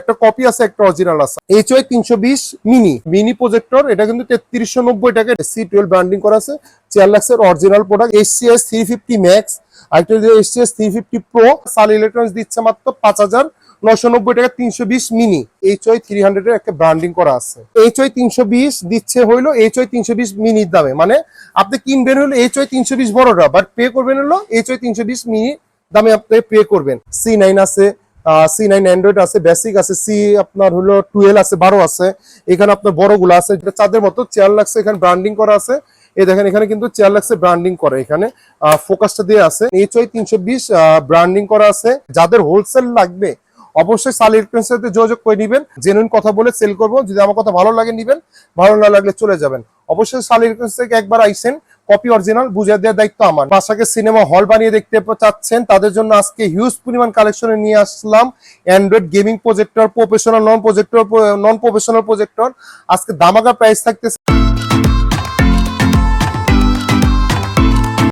একটা কপি আছে, একটা অরিজিনাল আছে। এইচ ওয়াই তিনশো বিশ মিনি মিনি প্রজেক্টর এটা কিন্তু তেত্রিশশো নব্বই টাকা সি টুয়েলভ ব্র্যান্ডিং করা আছে। চেয়ার লাক্সের original product H C S three fifty max আরেকটা H C S three fifty pro সাল ইলেকট্রনিক্স দিচ্ছে মাত্র পাঁচ হাজার নশো নব্বই টাকা তিনশো বিশ mini H Y three hundred এর একটা ব্র্যান্ডিং করা আছে। এইচ ওয়াই তিনশো বিশ দিচ্ছে হইল এইচ ওয়াই তিনশো বিশ মিনির দামে। মানে আপনি কিনবেন হলো এইচ ওয়াই তিনশো বিশ বড়টা বাট পে করবেন হলো এইচ ওয়াই তিনশো বিশ মিনি দামে আপনি পে করবেন। সি নাইন আছে সি নাইন অ্যান্ড্রয়েড আছে বেসিক আছে সি আপনার হলো টুয়েলভ আছে, বারো আছে। এখানে আপনার বড়গুলো আছে চাঁদের মতো চেয়ার লাগছে এখানে ব্র্যান্ডিং করা আছে। এই দেখেন, এখানে কিন্তু চেয়ার লাগছে ব্র্যান্ডিং করে এখানে। ফোকাসটা দিয়ে আছে। এইচ ওয়াই তিনশো বিশ ব্র্যান্ডিং করা আছে। যাদের হোলসেল লাগবে, অবশ্যই সাল ইলেকট্রনিক্সের সাথে যোগাযোগ করে নিবেন। জেনুইন কথা বলে সেল করব। যদি আমার কথা ভালো লাগে, নিবেন। ভালো না লাগলে চলে যাবেন। অবশ্যই সাল ইলেকট্রনিক্স থেকে একবার আইসেন। কপি অরিজিনাল বুঝে দেওয়ার দায়িত্ব আমার। বাসাকে সিনেমা হল বানিয়ে দেখতে চাচ্ছেন, তাদের জন্য আজকে হিউজ পরিমাণ কালেকশনে নিয়ে আসলাম। Android gaming projector professional non projector non professional projector আজকে দামাকা প্রাইস থাকতেছে।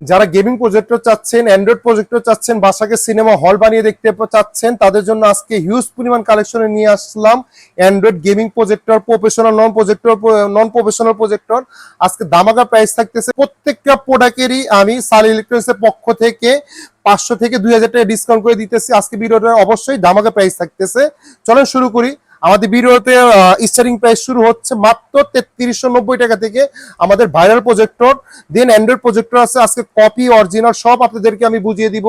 যারা গেমিং প্রজেক্টর চাচ্ছেন অ্যান্ড্রয়েড প্রজেক্টর চাচ্ছেন, বাসাকে সিনেমা হল বানিয়ে দেখতে চাচ্ছেন, তাদের জন্য আজকে হিউজ পরিমাণ কালেকশনে নিয়ে আসলাম android gaming projector professional non projector non professional projector আজকে দামাকা প্রাইস থাকতেছে প্রত্যেকটা প্রোডাক্টেরই আমি সাল ইলেকট্রনিক্সের পক্ষ থেকে পাঁচশো থেকে দুই হাজার টাকা ডিসকাউন্ট করে দিতেছি। আজকে ভিডিওটা অবশ্যই দামাকা প্রাইস থাকতেছে। চলেন শুরু করি। আমাদের ভিডিওতে স্টারিং প্রাইস শুরু হচ্ছে মাত্র তেত্রিশশো নব্বই টাকা থেকে আমাদের viral projector then android projector আছে, আজকে কপি অরিজিনাল সব আপনাদেরকে আমি বুঝিয়ে দিব।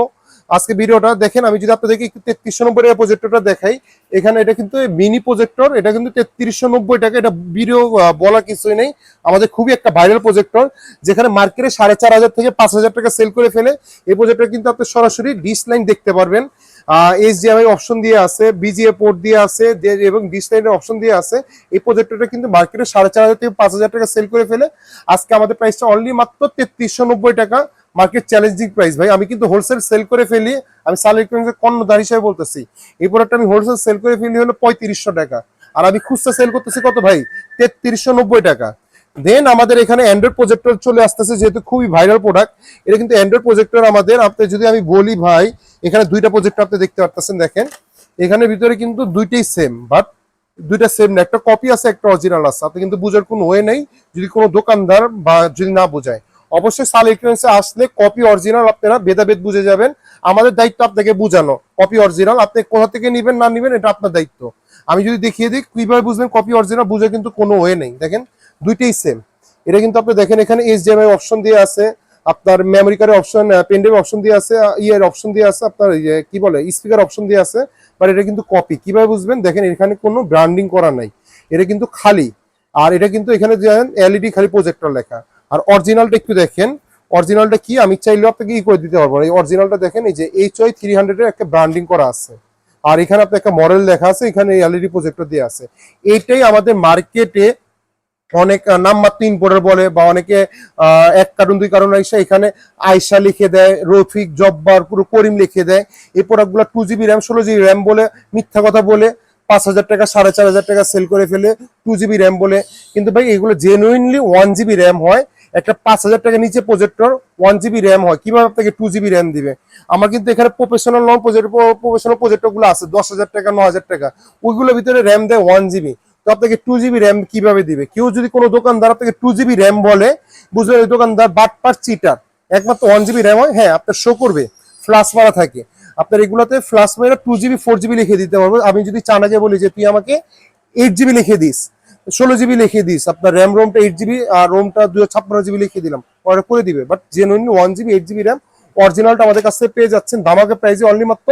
আজকে ভিডিওটা দেখেন, আমি যদি আপনাদেরকে একটু তেত্রিশশো নব্বই টাকা প্রজেক্টরটা দেখাই, এখানে এটা কিন্তু মিনি প্রজেক্টর এটা কিন্তু তেত্রিশশো নব্বই টাকা, এটা ভিডিও বলা কিছুই নেই। আমাদের খুবই একটা ভাইরাল প্রজেক্টর যেখানে মার্কেটে সাড়ে চার হাজার থেকে পাঁচ হাজার টাকা সেল করে ফেলে। এই প্রজেক্টর কিন্তু আপনি সরাসরি ডিস লাইন দেখতে পারবেন। এইচডিএমআই অপশন দিয়ে আছে বিজিএ পোর্ট দিয়ে আছে এবং ডিস লাইনের অপশন দিয়ে আছে। এই প্রজেক্টরটা কিন্তু মার্কেটে সাড়ে চার হাজার থেকে পাঁচ হাজার টাকা সেল করে ফেলে। আজকে আমাদের প্রাইসটা অনলি মাত্র তেত্রিশশো নব্বই টাকা। মার্কেট চ্যালেঞ্জিং প্রাইস ভাই। আমি কিন্তু হোলসেল সেল করে ফেলি। আমি সাল ইলেকট্রনিক্সের কর্ণধার হিসেবে বলতেছি। এই প্রোডাক্ট আমি হোলসেল সেল করে ফেলি হলো পঁয়ত্রিশশো টাকা। আর আমি খুচরা সেল করতেছি কত ভাই? তেত্রিশশো নব্বই টাকা। দেন আমাদের এখানে অ্যান্ড্রয়েড প্রজেক্টর চলে আসতেছে, যেহেতু খুবই ভাইরাল প্রোডাক্ট এটা কিন্তু অ্যান্ড্রয়েড প্রজেক্টর আমাদের। আপনি যদি আমি বলি ভাই, এখানে দুইটা প্রজেক্টর আপনি দেখতে পারতেছেন, দেখেন। এখানে ভিতরে কিন্তু দুইটাই সেম বাট দুইটা সেম না। একটা কপি আছে, একটা অরিজিনাল আছে। আপনি কিন্তু বুঝার কোনো ওয়ে নেই, যদি কোনো দোকানদার বা যদি না বোঝায়। অবশ্যই সাল ইলেকট্রনিক্সে আসলে কপি অরিজিনাল আপনারা ভেদাভেদ বুঝে যাবেন। আমাদের দায়িত্ব আপনাকে বোঝানো কপি অরিজিনাল আপনি কোথা থেকে নেবেন, না নেবেন, এটা আপনার দায়িত্ব। আমি যদি দেখিয়ে দিই, কীভাবে বুঝবেন কপি অরিজিনাল বুঝে কিন্তু কোনো ওয়ে নেই। দেখেন দুইটাই সেম এটা কিন্তু আপনি দেখেন, এখানে এইচডিএমআই অপশন দিয়ে আছে, আপনার মেমোরি কার্ডের অপশন পেনড্রাইভ অপশন দিয়ে আছে ইয়ের অপশন দিয়ে আছে, আপনার কি বলে স্পিকার অপশন দিয়ে আছে বাট এটা কিন্তু কপি কীভাবে বুঝবেন? দেখেন, এখানে কোনো ব্র্যান্ডিং করা নাই। এটা কিন্তু খালি। আর এটা কিন্তু এখানে এলইডি খালি প্রজেক্টর লেখা। আর অরিজিনালটা একটু দেখেন। অরিজিনালটা কি? আমি চাইলেও আপনাকে ই করে দিতে পারব। এই অরিজিনালটা দেখেন, এই যে এইচ ওয়াই থ্রি হান্ড্রেডের একটা ব্র্যান্ডিং করা আছে। আর এখানে আপনার একটা মডেল লেখা আছে, এখানে এলইডি প্রজেক্টর দিয়ে আছে। এইটাই আমাদের মার্কেটে অনেক আহ, নামমাত্র ইম্পোর্টার বলে বা অনেকে এক কারণ দুই কারণ আইসা এখানে আয়সা লিখে দেয় রফিক জব্বার পুরো করিম লিখে দেয়। এই প্রোডাক্টগুলো টু জিবি র্যাম ষোলো জিবি র্যাম বলে মিথ্যা কথা বলে পাঁচ হাজার টাকা সাড়ে চার হাজার টাকা সেল করে ফেলে টু জিবি র্যাম বলে। কিন্তু ভাই এগুলো জেনুইনলি ওয়ান জিবি র্যাম হয়। একটা পাঁচ হাজার টাকা নিচে প্রজেক্টর ওয়ান জিবি র্যাম হয়। কীভাবে আপনাকে টু জিবি র্যাম দিবে? আমার কিন্তু এখানে প্রফেশনাল নন প্রজেক্ট প্রফেশনাল প্রজেক্টরগুলো আছে দশ হাজার টাকা ন হাজার টাকা। ওইগুলোর ভিতরে র্যাম দেয় ওয়ান জিবি তো আপনাকে টু জিবি র্যাম কীভাবে দিবে? কেউ যদি কোনো দোকানদার আপনাকে টু জিবি র্যাম বলে, বুঝবেন ওই দোকানদার বাট পার চিটার একমাত্র ওয়ান জিবি র্যাম হয় হ্যাঁ আপনার শো করবে ফ্লাশ মারা থাকে। আপনার এগুলোতে ফ্লাশ মারা টু জিবি ফোর জিবি লিখে দিতে পারব। আমি যদি চানাকে বলি যে, তুই আমাকে এইট জিবি লিখে দিস, ষোলো জিবি লিখে দিস। আপনার র্যাম রোমটা এইট জিবি আর রোমটা দুশো ছাপ্পান্ন জিবি লিখে দিলাম। অর্ডার করে দিবে। But genuinely one GB eight GB RAM অরিজিনালটা আমাদের কাছ থেকে পেয়ে যাচ্ছেন। দামাকে প্রাইসে অনলি মাত্র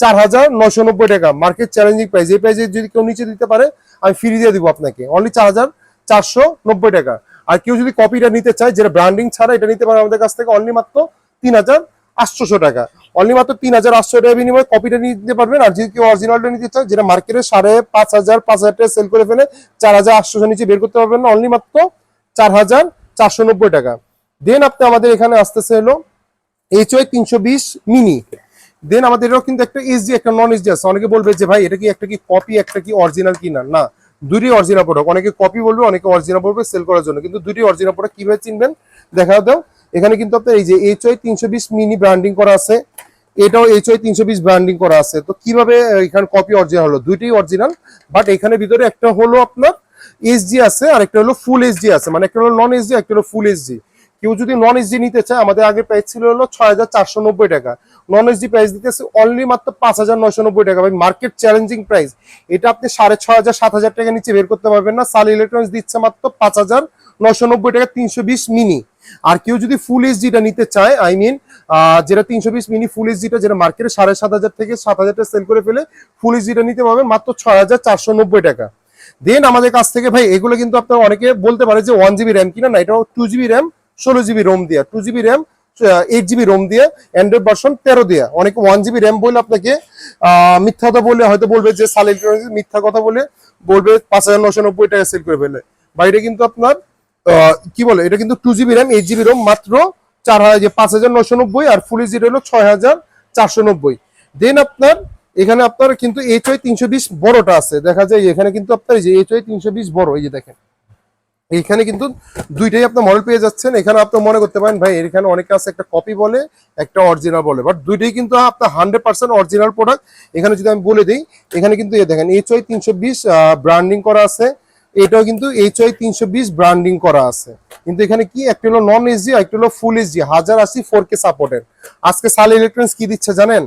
চার হাজার নশো নব্বই টাকা। মার্কেট চ্যালেঞ্জিং প্রাইস এই প্রাইসে যদি কেউ নিচে দিতে পারে, আমি ফ্রি দিয়ে দিব আপনাকে। অনলি চার হাজার চারশো নব্বই টাকা। আর কেউ যদি কপিটা নিতে চায়, যেটা ব্র্যান্ডিং ছাড়া এটা নিতে পারে আমাদের কাছ থেকে অনলি মাত্র তিন হাজার আটশোশো টাকা। অনলি মাত্র তিন হাজার আটশো টাকা বিনিময়ে কপিটা নিতে পারবেন। আর যদি কেউ অরিজিনালটা নিতে চায়, যেটা মার্কেটে সাড়ে পাঁচ হাজার পাঁচ হাজার টাকা সেল করে ফেলে, চার হাজার আটশোশো নিচে বের করতে পারবেন। না অনলি মাত্র চার হাজার চারশো নব্বই টাকা। দেন আপনি আমাদের এখানে আসতেছে হলো এইচ ওয়াই তিনশো বিশ মিনি দেন আমাদের এটাও কিন্তু একটা এইচডি একটা নন এইচডি আছে। অনেকে বলবে যে, ভাই, এটা কি একটা কি কপি একটা কি অরিজিনাল কি না? না দুটি অরিজিনাল প্রোডাক্ট অনেকে কপি বলবে, অনেকে অরিজিনাল বলবে সেল করার জন্য। কিন্তু দুটি অরিজিনাল প্রোডাক্ট কীভাবে চিনবেন? দেখা দাও। এখানে কিন্তু আপনার এই যে এইচ ওয়াই তিনশো বিশ মিনি ব্র্যান্ডিং করা আছে। এটাও এইচ ওয়াই তিনশো বিশ ব্র্যান্ডিং করা আছে। তো কীভাবে এখানে কপি অরিজিনাল হলো? দুইটাই অরিজিনাল বাট এখানে ভিতরে একটা হলো আপনার এইচডি আছে আর একটা হলো ফুল এইচডি আছে। মানে একটা হলো নন এইচডি একটা হলো ফুল এইচডি কেউ যদি নন এইচডি নিতে চায়, আমাদের আগে প্রাইস ছিল হলো ছয় হাজার চারশো নব্বই টাকা। নন এইচডি প্রাইস দিতেছে অনলি মাত্র পাঁচ হাজার নয়শো নব্বই টাকা। ভাই মার্কেট চ্যালেঞ্জিং প্রাইস এটা আপনি সাড়ে ছয় হাজার, সাত হাজার টাকা নিচে বের করতে পারবেন না। সাল ইলেকট্রনিক্স দিচ্ছে মাত্র পাঁচ হাজার নয়শো নব্বই টাকা, তিনশো বিশ মিনি আর কেউ যদি ফুল এইচডিটা নিতে চায় আই মিন যেটা তিনশো বিশ মিনি ফুল এইচডিটা যেটা মার্কেটে সাড়ে সাত হাজার থেকে সাত হাজার টাকা সেল করে ফেলে ফুল এইচডিটা নিতে পারবেন মাত্র ছয় হাজার চারশো নব্বই টাকা। দেন আমাদের কাছ থেকে ভাই, এগুলো কিন্তু আপনার অনেকে বলতে পারে যে ওয়ান জিবি র্যাম কিনা না এটা টু জিবি র্যাম ষোলো জিবি রোম দিয়া two GB RAM eight GB ROM দিয়ে অ্যান্ড্রয়েড ভার্সন তেরো দিয়া। অনেকে ওয়ান জিবি র্যাম বলে আপনাকে মিথ্যা কথা বলে হয়তো বলবে যে সাল ইলেকট্রনিক্স মিথ্যা কথা বলে, বলবে পাঁচ হাজার নশো নব্বই টাকা সেল করে ফেলে বা এটা কিন্তু আপনার কি বলে, এটা কিন্তু two GB RAM eight GB ROM মাত্র চার হাজার পাঁচ হাজার নশো নব্বই আর ফুল জিরো হলো ছয় হাজার চারশো নব্বই। দেন আপনার, এখানে আপনার কিন্তু এইচ ওয়াই তিনশো বিশ বড়টা আছে। দেখা যায় এখানে কিন্তু আপনার এই যে এইচ ওয়াই তিনশো বিশ বড়, এই যে দেখেন। এইখানে কিন্তু দুইটাই আপনার মডেল পেয়ে যাচ্ছেন। এখানে আপনি মনে করতে পারেন, ভাই, এখানে অনেকে আছে একটা কপি বলে, একটা অরিজিনাল বলে। বাট দুইটাই কিন্তু আপনার হান্ড্রেড পার্সেন্ট অরিজিনাল প্রোডাক্ট এখানে যদি আমি বলে দিই, এখানে কিন্তু এ দেখেন এইচ ওয়াই তিনশো বিশ ব্র্যান্ডিং করা আছে। এটাও কিন্তু এইচ ওয়াই তিনশো বিশ ব্র্যান্ডিং করা আছে। কিন্তু এখানে কি, একটা হলো নন এইচডি একটা হলো ফুল এইচডি হাজার আশি ফোর কে সাপোর্টের আজকে সাল ইলেকট্রনিক্স কি দিচ্ছে জানেন?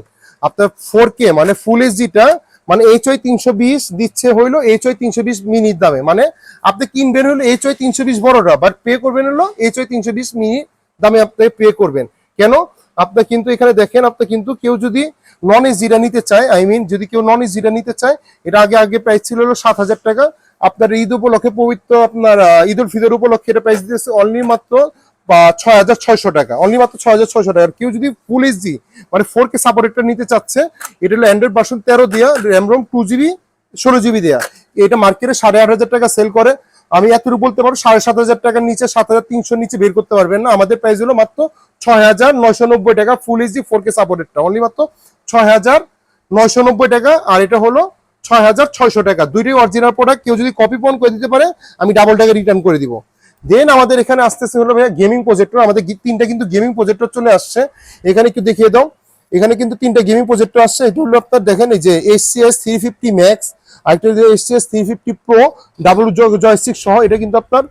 আপনার ফোর কে মানে ফুল এইচডিটা মানে এইচ ওয়াই তিনশো বিশ দিচ্ছে হইল এইচ ওই তিনশো বিশ মিনিট দামে। মানে আপনি কিনবেন হলো এইচ ওয়াই তিনশো বিশ বড়টা বাট পে করবেন হলো এইচ ওয়াই তিনশো বিশ মিনি দামে আপনি পে করবেন। কেন? আপনি কিন্তু এখানে দেখেন, আপনি কিন্তু কেউ যদি নন এসিটা নিতে চায় আই মিন যদি কেউ নন এসিটা নিতে চায় এটা আগে আগে প্রাইস ছিল হলো সাত হাজার টাকা। আপনার ঈদ উপলক্ষে পবিত্র আপনার ঈদ উল ফিতর উপলক্ষে এটা প্রাইস দিতেছে অনলি মাত্র বা ছয় হাজার ছয়শো টাকা। অনলি মাত্র ছয় হাজার ছয়শো টাকা। কেউ যদি ফুল এইচডি মানে ফোর কে সাপোর্টেডটা নিতে চাচ্ছে, এটা হলো অ্যান্ড্রয়েড ভার্সন তেরো দিয়া র্যাম রোম টু জিবি ষোলো জিবি দেয়া। এটা মার্কেটে সাড়ে আট হাজার টাকা সেল করে। আমি এতটুকু বলতে পারব, সাড়ে সাত হাজার টাকার নিচে সাত হাজার তিনশোর নিচে বের করতে পারবেন না। আমাদের প্রাইস হলো মাত্র ছয় হাজার নয়শো নব্বই টাকা ফুল এইচডি ফোর কে সাপোর্টেডটা অনলি মাত্র ছয় হাজার নয়শো নব্বই টাকা। আর এটা হলো ছয় হাজার ছয়শো টাকা। দুইটাই অরিজিনাল প্রোডাক্ট কেউ যদি কপি পন করে দিতে পারে, আমি ডাবল টাকা রিটার্ন করে দিব। দেন আমাদের এখানে আসতেছে হলো ভাইয়া গেমিং প্রজেক্টর আমাদের তিনটা কিন্তু গেমিং প্রজেক্টর চলে আসছে। এখানে একটু দেখিয়ে দাও। এখানে কিন্তু তিনটা গেমিং প্রজেক্টর আসছে। এটা হলো আপনার দেখেন এই যে এইচসিএস থ্রি ফিফটি ম্যাক্স আরেকটা হলো HCS three fifty pro double joystick সহ। এটা কিন্তু আপনার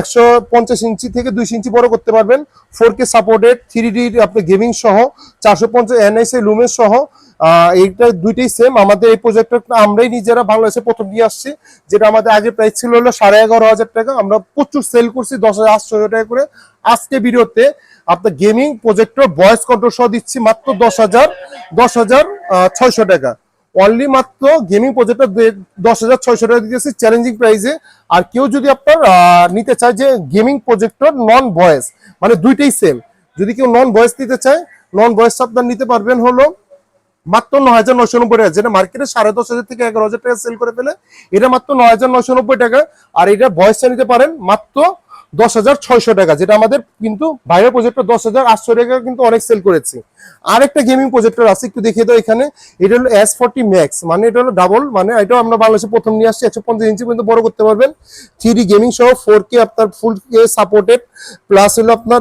একশো পঞ্চাশ ইঞ্চি থেকে দুইশো ইঞ্চি বড় করতে পারবেন। Four K supported three D আপনার গেমিং সহ, চারশো পঞ্চাশ এনএসএ লুমের সহ। এইটা দুইটাই সেম আমাদের এই প্রজেক্টরটা আমরাই নিজেরা বাংলাদেশে প্রথম নিয়ে আসছি, যেটা আমাদের আগে প্রাইস ছিল হলো সাড়ে এগারো হাজার টাকা। আমরা প্রচুর সেল করছি, দশ হাজার আটশো টাকা করে। আজকে ভিডিওতে আপনার গেমিং প্রজেক্টর ভয়েস কন্ট্রোল সহ দিচ্ছি মাত্র দশ হাজার দশ হাজার ছয়শো টাকা। অনলি মাত্র গেমিং প্রজেক্টর দশ হাজার, ছয়শো টাকা দিতেছি চ্যালেঞ্জিং প্রাইসে আর কেউ যদি আপনার নিতে চায় যে গেমিং প্রজেক্টর নন ভয়েস মানে দুইটাই সেম যদি কেউ নন ভয়েস নিতে চায় নন ভয়েস আপনার নিতে পারবেন হলো মাত্র নয় হাজার নয়শো নব্বই টাকা। যেটা মার্কেটে সাড়ে দশ হাজার থেকে এগারো হাজার টাকা সেল করে ফেলে, এটা মাত্র নয় হাজার নয়শো নব্বই টাকা। আর এটা ভয়েসটা নিতে পারেন, মাত্র দশ হাজার ছয়শো টাকা, যেটা আমাদের কিন্তু বাইরের প্রজেক্টর দশ হাজার আটশো টাকা কিন্তু অনেক সেল করেছি। আর একটা গেমিং প্রজেক্টর আছে, একটু দেখিয়ে দাও এখানে। এটা হলো এস ফোরটি ম্যাক্স মানে এটা হলো ডাবল মানে এটা আমরা বাংলাদেশে প্রথম নিয়ে আসছি, একশো পঞ্চাশ ইঞ্চি পর্যন্ত বড় করতে পারবেন। থ্রি গেমিং সহ ফোর কে আপনার ফুল কে সাপোর্টেড প্লাস হলো আপনার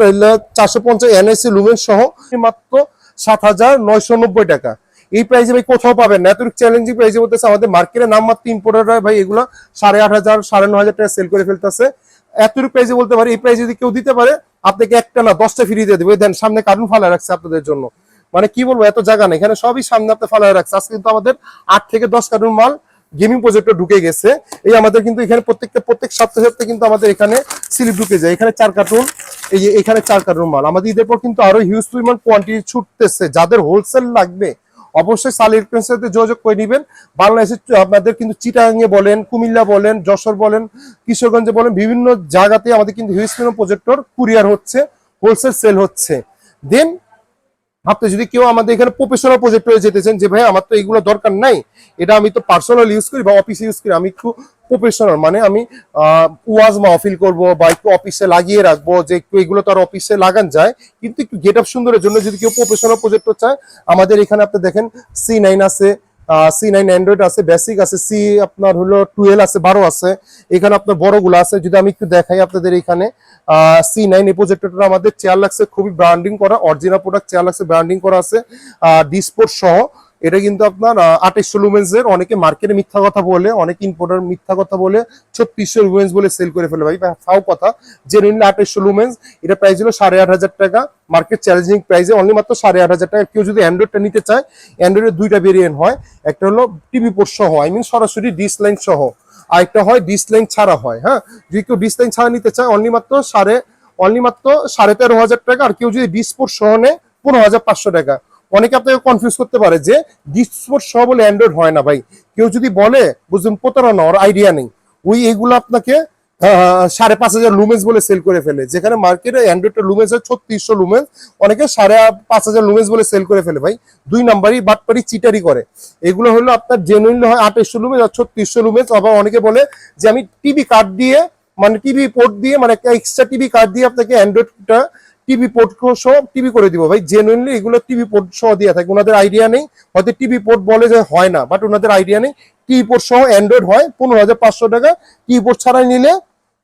চারশো পঞ্চাশ এনএসি লুমেন সহ, মাত্র সাত হাজার নয়শো নব্বই টাকা। এই প্রাইসে ভাই কোথাও পাবেন না। এত চ্যালেঞ্জিং প্রাইসে বলতেছে আমাদের মার্কেটে নাম মাত্র ইম্পোর্টাররা ভাই, এগুলো সাড়ে আট হাজার, সাড়ে নয় হাজার টাকা সেল করে ফেলতেছে। এতটুকু প্রাইসে বলতে পারি, এই প্রাইসে যদি কেউ দিতে পারে, আপনাকে একটা না, দশটা ফ্রি দিয়ে দেবে। দেন, সামনে কার্টুন ফালা রাখছে আপনাদের জন্য। মানে কি বলব, এত জায়গা নেই। এখানে সবই সামনে আপনি ফালা রাখছে। আজকে কিন্তু আমাদের আট থেকে দশ কার্টুন মাল গেমিং প্রজেক্টর ঢুকে গেছে। এই আমাদের কিন্তু এখানে প্রত্যেকটা, প্রত্যেক সপ্তাহে সপ্তাহে কিন্তু আমাদের এখানে স্লিপ ঢুকে যায়। এখানে চার কার্টুন, এই যে এখানে চার কার্টুন মাল। আমাদের ঈদের পর কিন্তু আরও হিউজ পরিমাণ কোয়ান্টিটি ছুটতেছে। যাদের হোলসেল লাগবে অবশ্যই সাল ইলেকট্রনিক্স সাথে যোগাযোগ করে নেবেন। বাংলাদেশে আপনাদের কিন্তু চিটাঙ্গে বলেন, কুমিল্লা বলেন, যশোর বলেন, কিশোরগঞ্জে বলেন, বিভিন্ন জায়গাতে আমাদের কিন্তু হিউজ প্রজেক্টর কুরিয়ার হচ্ছে হোলসেল সেল হচ্ছে। দেন আপনি যদি কেউ আমাদের এখানে প্রফেশনাল প্রজেক্ট হয়ে যেতেছেন যে ভাই, আমার তো এগুলো দরকার নাই, এটা আমি তো পার্সোনাল ইউজ করি বা অফিসে ইউজ করি, আমি একটু প্রফেশনাল মানে আমি ওয়াজ মাহফিল করব বা একটু অফিসে লাগিয়ে রাখব, যে একটু এগুলো তো আর অফিসে লাগান যায়, কিন্তু একটু গেট আপ সুন্দরের জন্য যদি কেউ প্রফেশনাল প্রজেক্টর চায়, আমাদের এখানে আপনি দেখেন সি নাইন আছে সি নাইন অ্যান্ড্রয়েড আছে বেসিক আছে সি আপনার হলো টুয়েলভ আছে, বারো আছে, এখানে আপনার বড়গুলো আছে, যদি আমি একটু দেখাই আপনাদের এখানে সি নাইন এই প্রজেক্টরটা আমাদের চেয়ার লাগছে খুবই ব্র্যান্ডিং করা অরিজিনাল প্রোডাক্ট চেয়ার লাগছে ব্র্যান্ডিং করা আছে ডিসপোর্ট সহ এটা কিন্তু আপনার আঠাইশশো লুমেন্স এর অনেকে মার্কেটে মিথ্যা কথা বলে, অনেক ইম্পোর্টার মিথ্যা কথা বলে, ছত্রিশশো লুমেন্স বলে সেল করে ফেলে ভাই। ফাও কথা জেনুইনলি আঠাইশশো লুমেন্স এটা প্রাইস হলো সাড়ে আট হাজার টাকা। মার্কেট চ্যালেঞ্জিং প্রাইসে অনলি মাত্র সাড়ে আট হাজার টাকা। কেউ যদি অ্যান্ড্রয়েডটা নিতে চায় অ্যান্ড্রয়েডের দুইটা ভেরিয়েন্ট হয়। একটা হলো টিভি পোর্ট সহ আই মিন সরাসরি ডিস লাইন সহ। আরেকটা হয় ডিস লাইন ছাড়া হয় হ্যাঁ? যদি কেউ ডিস লাইন ছাড়া নিতে চায় অনলি মাত্র সাড়ে অনলি মাত্র সাড়ে তেরো হাজার টাকা। আর কেউ যদি ডিসপোর্ট সহ নেয়, পনেরো হাজার পাঁচশো টাকা। অনেকে আপনাকে কনফিউজ করতে পারে যে ডিসপোর্ট সহ বলে অ্যান্ড্রয়েড হয় না ভাই। কেউ যদি বলে বুঝলেন প্রতারণা ওর আইডিয়া নেই। ওই এগুলো আপনাকে আহ, সাড়ে পাঁচ হাজার লুমেন্স বলে সেল করে ফেলে। যেখানে মার্কেটে অ্যান্ড্রয়েডটা লুমেন্স হয় ছত্রিশশো লুমেন্স অনেকে সাড়ে পাঁচ হাজার লুমেন্স বলে সেল করে ফেলে ভাই। দুই নাম্বারই বাটপারি চিটারি করে। এগুলো হলো আপনার জেনুইনলি হয় আঠাইশশো লুমেন্স আর ছত্রিশশো লুমেন্স আবার অনেকে বলে যে আমি টিভি কার্ড দিয়ে মানে টিভি পোর্ট দিয়ে মানে একটা এক্সট্রা টিভি কার্ড দিয়ে আপনাকে অ্যান্ড্রয়েডটা টিভি পোর্ট সহ টিভি করে দিব। ভাই জেনুইনলি এগুলো টিভি পোর্ট সহ দিয়ে থাকে। ওনাদের আইডিয়া নেই। হয়তো টিভি পোর্ট বলে যে হয় না বাট ওনাদের আইডিয়া নেই। টিভি পোর্ট সহ অ্যান্ড্রয়েড হয় পনেরো হাজার পাঁচশো টাকা। টিভি পোর্ট ছাড়াই নিলে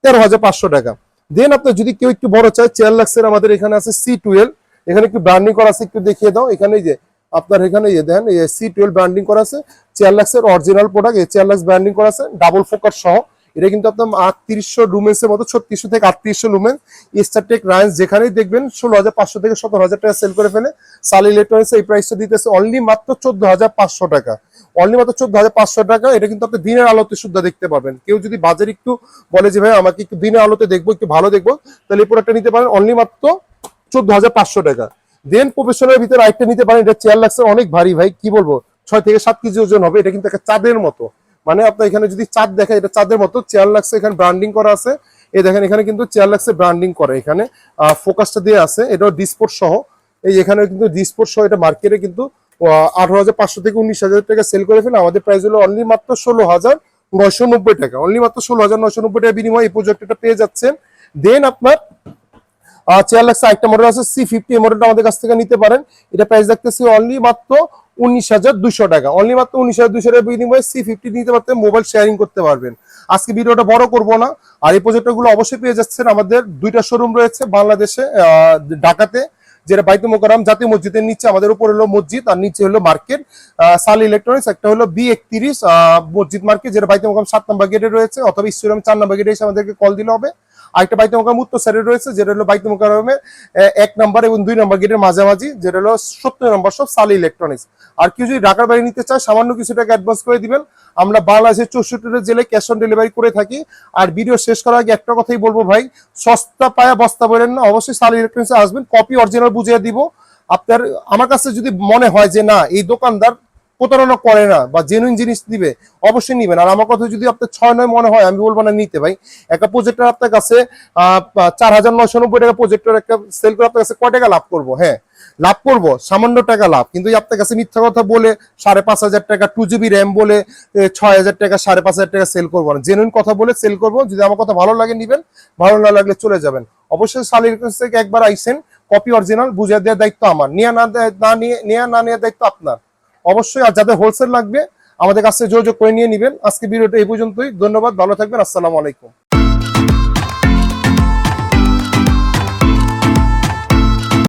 তেরো হাজার পাঁচশো টাকা। দেন আপনার যদি কেউ একটু বড় চায় চেয়ার লাক্সের আমাদের এখানে আছে সি টুয়েলভ এখানে একটু ব্র্যান্ডিং করা আছে, একটু দেখিয়ে দাও। এখানে যে আপনার এখানে এই যে দেখেন সি টুয়েলভ ব্র্যান্ডিং করা আছে। চেয়ার লাক্সের অরিজিনাল প্রোডাক্ট এই চেয়ার লাক্স ব্র্যান্ডিং করা আছে। ডাবল ফোকাস সহ। এটা কিন্তু আপনার আটত্রিশশো লুমেন্সের মতো, ছত্রিশশো থেকে আটত্রিশশো লুমেন্স স্টারটেক রাইন্স যেখানেই দেখবেন, ষোলো হাজার পাঁচশো থেকে সতেরো হাজার টাকা সেল করে ফেলে। সাল ইলেকট্রনিক্স এই প্রাইসটা দিতেছে অনলি মাত্র চোদ্দ হাজার পাঁচশো টাকা। অনলি মাত্র চোদ্দ হাজার পাঁচশো টাকা, এটা কিন্তু আপনি দিনের আলোতে শুদ্ধ দেখতে পাবেন কেউ যদি বাজারে একটু বলে যে, ভাই, আমাকে একটু দিনের আলোতে দেখব, একটু ভালো দেখব, তাহলে এই প্রোডাক্টটা নিতে পারেন অনলি মাত্র চোদ্দ হাজার পাঁচশো টাকা। দেন প্রফেশনের ভিতরে আরেকটা নিতে পারেন, এটা চেয়ার লাগছে অনেক ভারী। ভাই, কি বলব? ছয় থেকে সাত কেজি ওজন হবে, এটা কিন্তু একটা চাঁদের মতো। মানে আপনার এখানে যদি চাঁদ দেখে এটা চাঁদের মতো, চেয়ার লাগছে, এখানে ব্র্যান্ডিং করা আছে। এই দেখেন, এখানে কিন্তু চেয়ার লাগছে ব্র্যান্ডিং করে এখানে। ফোকাসটা দিয়ে আছে, এটাও ডিসপোর্ট সহ। এই এখানে কিন্তু ডিসপোর্ট সহ, এটা মার্কেটে কিন্তু আঠারো হাজার পাঁচশো থেকে উনিশ হাজার টাকা সেল করে ফেলে। আমাদের প্রাইস হলো অনলি মাত্র ষোলো হাজার নয়শো নব্বই টাকা। অনলি মাত্র ষোলো হাজার নয়শো নব্বই টাকা বিনিময়ে এই প্রজেক্টটা পেয়ে যাচ্ছেন। দেন আপনার চেয়ার লাগছে একটা মডেল আছে সি ফিফটি এই মডেলটা আমাদের কাছ থেকে নিতে পারেন। এটা প্রাইস দেখতেছি অনলি মাত্র উনিশ হাজার দুশো টাকা। অনলি মাত্র উনিশ হাজার দুশো টাকা বিনিময়ে সি ফিফটি নিতে পারতে মোবাইল শেয়ারিং করতে পারবেন। আজকে ভিডিওটা বড় করব না, আর এই প্রজেক্টগুলো অবশ্যই পেয়ে যাচ্ছেন। আমাদের দুইটা শোরুম রয়েছে বাংলাদেশে ঢাকাতে, যেটা বাইতু মোকারাম জাতীয় মসজিদের নিচে, আমাদের উপর হলো মসজিদ, আর নিচে হলো মার্কেট সাল ইলেকট্রনিক্স একটা হলো বি একত্রিশ মসজিদ মার্কেট যেটা বাইতু মোকাম সাত নম্বর গেটে রয়েছে, অথবা ইস্টুরাম চার নম্বর গেটে এসে আমাদেরকে কল দিলে হবে। আরেকটা বাইতু মোকাম উত্তর সাইডে রয়েছে, যেটা হলো বাইতু মোকারমের এক নম্বর এবং দুই নম্বর গেটের মাঝামাঝি, যেটা হলো সত্তর নম্বর সব সালি ইলেকট্রনিক্স আর কেউ যদি ঢাকার বাইরে নিতে চায়, সামান্য কিছু টাকা অ্যাডভান্স করে দিবেন। আমরা বাংলাদেশের চৌষট্টিটা জেলায় ক্যাশ অন ডেলিভারি করে থাকি। আর ভিডিও শেষ করার আগে একটা কথাই বলব ভাই, সস্তা পায়া বস্তা বলেন না, অবশ্যই সালি ইলেকট্রনিক্সে আসবেন। কপি অরিজিনাল বুঝিয়ে দিব। আপনার, আমার কাছে যদি মনে হয় যে না, এই দোকানদার প্রতারণা করে না বা জেনুইন জিনিস দিবে, অবশ্যই নিবেন আর আমার কথা যদি আপনার ছয় নয় মনে হয়, আমি বলব না নিতে ভাই। একটা প্রজেক্টর আপনার কাছে চার হাজার নয়শো নব্বই টাকা প্রজেক্টর একটা সেল করে আপনার কাছে কয় টাকা লাভ করব? হ্যাঁ লাভ করব, সামান্য টাকা লাভ। কিন্তু আপনার কাছে মিথ্যা কথা বলে সাড়ে পাঁচ হাজার টাকা টু জিবি র্যাম বলে ছয় হাজার টাকা, সাড়ে পাঁচ হাজার টাকা সেল করব না। জেনুইন কথা বলে সেল করব, যদি আমার কথা ভালো লাগে নিবেন, ভালো না লাগলে চলে যাবেন। অবশ্যই সালির কাছ থেকে একবার আইসেন কপি অরিজিনাল বুঝে দেওয়ার দায়িত্ব আমার। নিয়ে না না নিয়ে না নেওয়ার দায়িত্ব আপনার। অবশ্যই আর যাদের হোলসেল লাগবে, আমাদের কাছে যোগাযোগ করে নিয়ে নিবেন। আজকে ভিডিওটা এই পর্যন্তই। ধন্যবাদ, ভালো থাকবেন, আসসালামু আলাইকুম।